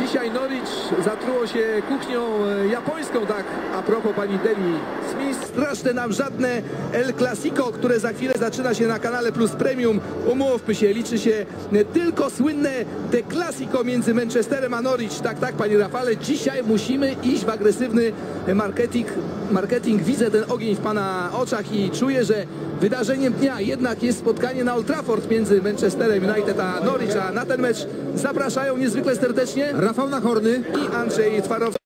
Dzisiaj Norwich zatruło się kuchnią e, japońską, tak a propos pani Deli Smith. Straszne nam żadne El Clasico, które za chwilę zaczyna się na kanale Plus Premium. Umówmy się, liczy się tylko słynne The Clasico między Manchesterem a Norwich. Tak, tak, panie Rafale, dzisiaj musimy iść w agresywny marketing. Marketing, widzę ten ogień w pana oczach i czuję, że wydarzeniem dnia jednak jest spotkanie na Old Trafford między Manchesterem United a Norwich, a na ten mecz zapraszają niezwykle serdecznie Rafał Nachorny. i Andrzej Twarowski.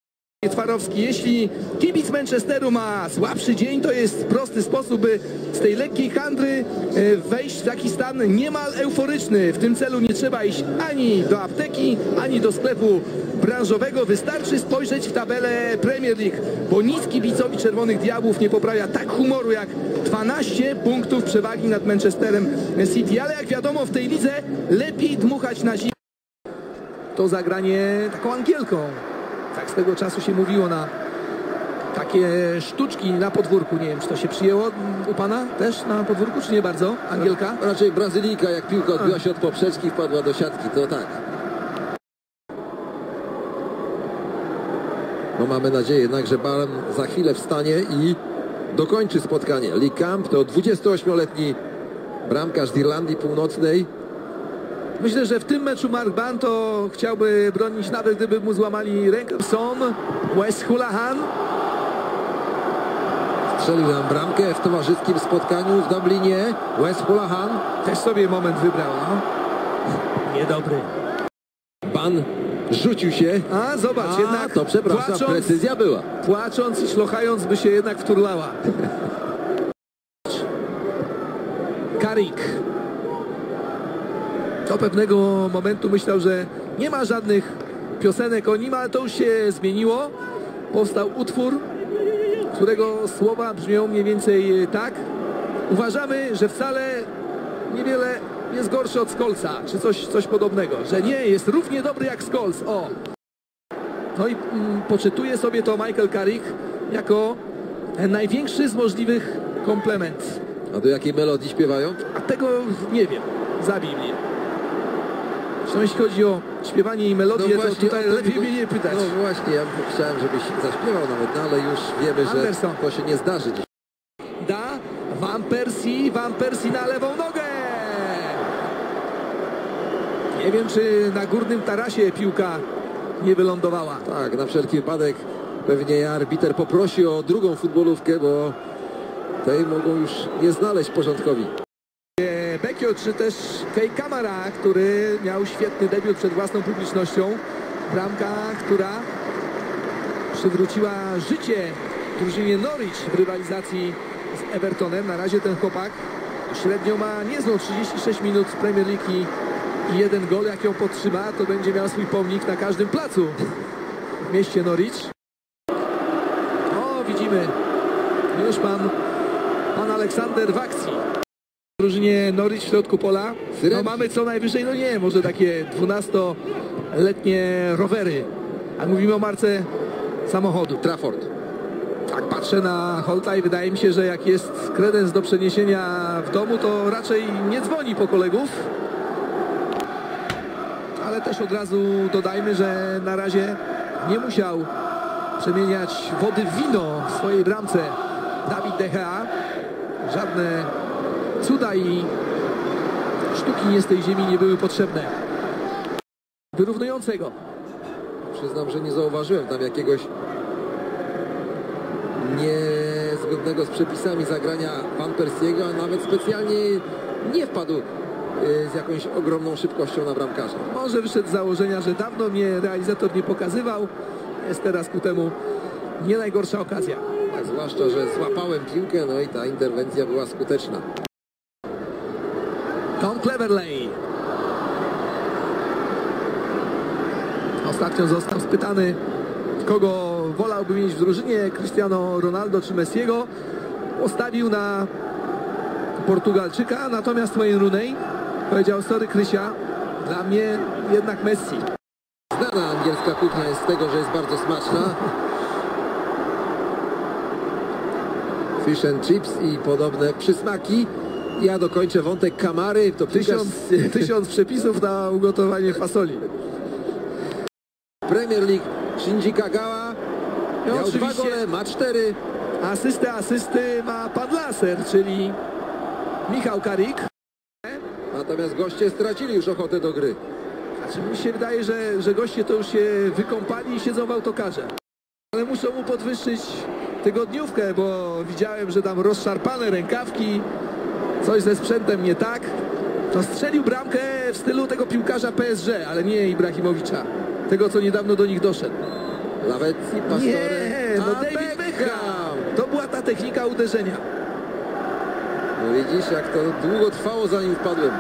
Twarowski. Jeśli kibic Manchesteru ma słabszy dzień, to jest prosty sposób, by z tej lekkiej handry e, wejść w taki stan niemal euforyczny. W tym celu nie trzeba iść ani do apteki, ani do sklepu branżowego. Wystarczy spojrzeć w tabelę Premier League, bo nic kibicowi Czerwonych Diabłów nie poprawia tak humoru jak 12 punktów przewagi nad Manchesterem City. Ale jak wiadomo w tej lidze lepiej dmuchać na zimę to zagranie taką angielką. Tak z tego czasu się mówiło na takie sztuczki na podwórku. Nie wiem, czy to się przyjęło u pana też na podwórku, czy nie bardzo? Angielka? Raczej Brazylijka, jak piłka odbiła się od poprzeczki, wpadła do siatki, to tak. No mamy nadzieję jednak, że Baran za chwilę wstanie i dokończy spotkanie. Lee Camp to 28-letni bramkarz z Irlandii Północnej. Myślę, że w tym meczu Mark Ban to chciałby bronić nawet gdyby mu złamali rękę. Son, West Hulahan. Strzelił nam bramkę w towarzyskim spotkaniu w Dublinie. West Hulahan. Też sobie moment wybrał. No. Niedobry. Ban rzucił się. A zobacz, A, jednak to przepraszam, płacząc, precyzja była. płacząc i szlochając by się jednak wturlała. Karik. Do pewnego momentu myślał, że nie ma żadnych piosenek o nim, ale to już się zmieniło. Powstał utwór, którego słowa brzmią mniej więcej tak. Uważamy, że wcale niewiele jest gorszy od Skolca, czy coś, coś podobnego. Że nie, jest równie dobry jak Skols. O! No i mm, poczytuje sobie to Michael Carrick jako największy z możliwych komplement. A do jakiej melodii śpiewają? A tego nie wiem. Zabij mnie. Zresztą jeśli chodzi o śpiewanie i melodię, to tutaj o to lepiej mi- mnie nie pytać. No właśnie, ja chciałem, żebyś zaśpiewał nawet, no ale już wiemy, że Anderson. to się nie zdarzy dziś. Da Van Persie, Van Persie na lewą nogę. Nie wiem, czy na górnym tarasie piłka nie wylądowała. Tak, na wszelki wypadek pewnie arbiter poprosi o drugą futbolówkę, bo tej mogą już nie znaleźć porządkowi. Czy też Kei Kamara, który miał świetny debiut przed własną publicznością. Bramka, która przywróciła życie drużynie Norwich w rywalizacji z Evertonem. Na razie ten chłopak średnio ma niezłą 36 minut w Premier League i, jeden gol. Jak ją podtrzyma, to będzie miał swój pomnik na każdym placu w mieście Norwich. O, widzimy, już pan, pan Aleksander w akcji drużynie Norwich w środku pola. No mamy co najwyżej, no nie, może takie 12-letnie rowery. A mówimy o marce samochodu. Trafford. Tak patrzę na Holta i wydaje mi się, że jak jest kredens do przeniesienia w domu, to raczej nie dzwoni po kolegów. Ale też od razu dodajmy, że na razie nie musiał przemieniać wody w wino w swojej bramce Dawid De Gea. Żadne cuda i sztuki nie z tej ziemi nie były potrzebne. Wyrównującego. Przyznam, że nie zauważyłem tam jakiegoś niezgodnego z przepisami zagrania Van Persiego, a nawet specjalnie nie wpadł y, z jakąś ogromną szybkością na bramkarza. Może wyszedł z założenia, że dawno mnie realizator nie pokazywał. Jest teraz ku temu nie najgorsza okazja. Tak, zwłaszcza, że złapałem piłkę, no i ta interwencja była skuteczna. Tom Cleverley. Ostatnio został spytany, kogo wolałby mieć w drużynie, Cristiano Ronaldo czy Messiego. Postawił na Portugalczyka, natomiast Wayne Rooney powiedział, sorry Krysia, dla mnie jednak Messi. Znana angielska kuchnia jest z tego, że jest bardzo smaczna. Fish and chips i podobne przysmaki. Ja dokończę wątek Kamary. To Tysiąc, tysiąc przepisów na ugotowanie fasoli. Premier League Shinji Kagawa No, miał dwa gole, ma cztery. Asystę asysty ma pan Laser, czyli Michał Karik. Natomiast goście stracili już ochotę do gry. Znaczy mi się wydaje, że, że goście to już się wykąpali i siedzą w autokarze. Ale muszą mu podwyższyć tygodniówkę, bo widziałem, że tam rozszarpane rękawki, coś ze sprzętem nie tak. To strzelił bramkę w stylu tego piłkarza PSG, ale nie Ibrahimowicza. Tego, co niedawno do nich doszedł. Lawecji, Pastore, Nie, no David Beckham. To była ta technika uderzenia. No widzisz, jak to długo trwało, zanim wpadłem.